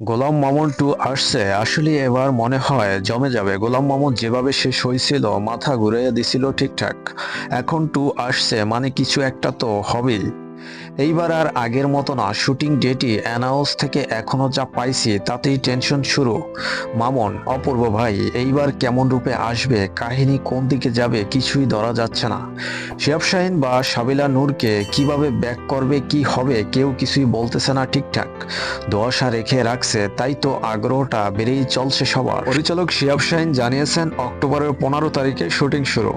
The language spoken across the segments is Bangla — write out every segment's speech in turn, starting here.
গোলাম মামুন টু আসছে। আসলে এবার মনে হয় জমে যাবে। গোলাম মামুন যেভাবে শেষ হয়েছিল মাথা ঘুরে দিছিল ঠিকঠাক। এখন টু আসছে মানে কিছু একটা তো হবেই। এইবার আর আগের মতো না। শুটিং ডেটই অ্যানাউন্স থেকে এখনও যা পাইছি, তাতেই টেনশন শুরু। মামুন, অপূর্ব ভাই, এইবার কেমন রূপে আসবে? কাহিনী কোন দিকে যাবে? কিছুই ধরা যাচ্ছে না। শিয়াব শাহিন বা সাবিলা নূরকে কীভাবে ব্যাক করবে, কি হবে, কেউ কিছুই বলতেছে না ঠিকঠাক। দোয়াশা রেখে রাখছে, তাই তো আগ্রহটা বেড়েই চলছে সবার। পরিচালক শিয়াব শাহিন জানিয়েছেন, অক্টোবরের পনেরো তারিখে শুটিং শুরু।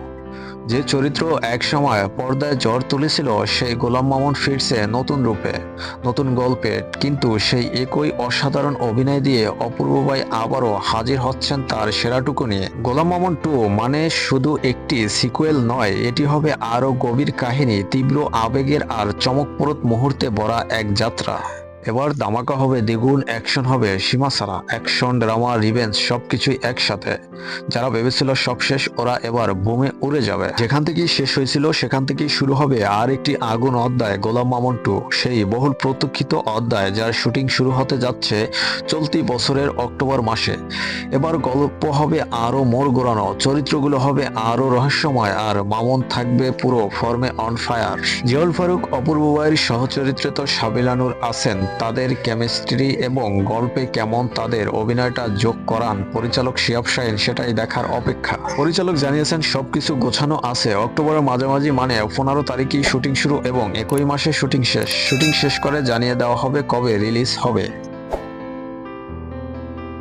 যে চরিত্র একসময় পর্দায় জ্বর তুলেছিল সেই গোলাম মামুন ফিরছে নতুন রূপে, নতুন গল্পে। কিন্তু সেই একই অসাধারণ অভিনয় দিয়ে অপূর্ব ভাই আবারও হাজির হচ্ছেন তার সেরাটুকু নিয়ে গোলাম মামুন টু মানে শুধু একটি সিকুয়েল নয়, এটি হবে আরও গভীর কাহিনী, তীব্র আবেগের আর চমকপ্রদ মুহূর্তে ভরা এক যাত্রা। এবার দামাকা হবে দ্বিগুণ অ্যাকশন হবে সীমা ছাড়া অ্যাকশন ড্রামা রিভেঞ্জ সবকিছুই একসাথে। যারা ভেবেছিল সব শেষ, ওরা এবার বোমে উড়ে যাবে। যেখান থেকেই শেষ হয়েছিল, সেখান থেকেই শুরু হবে আর একটি আগুন অধ্যায়, গোলাম মামুন টু সেই বহুল প্রতীক্ষিত অধ্যায়, যার শুটিং শুরু হতে যাচ্ছে চলতি বছরের অক্টোবর মাসে। এবার গল্প হবে আরও মোড় ঘোরানো, চরিত্রগুলো হবে আরও রহস্যময়, আর মামুন থাকবে পুরো ফর্মে অন ফায়ার জিয়াউল ফারুক, অপূর্ব ভাইয়ের সহচরিত্রে তো সাবিলানুর আছেন। তাদের কেমিস্ট্রি এবং গল্পে কেমন তাদের অভিনয়টা যোগ করান পরিচালক শিয়াব শাহিন, সেটাই দেখার অপেক্ষা। পরিচালক জানিয়েছেন, সবকিছু গোছানো আছে। অক্টোবরের মাঝামাঝি মানে পনেরো তারিখেই শুটিং শুরু এবং একই মাসে শুটিং শেষ। শুটিং শেষ করে জানিয়ে দেওয়া হবে কবে রিলিজ হবে।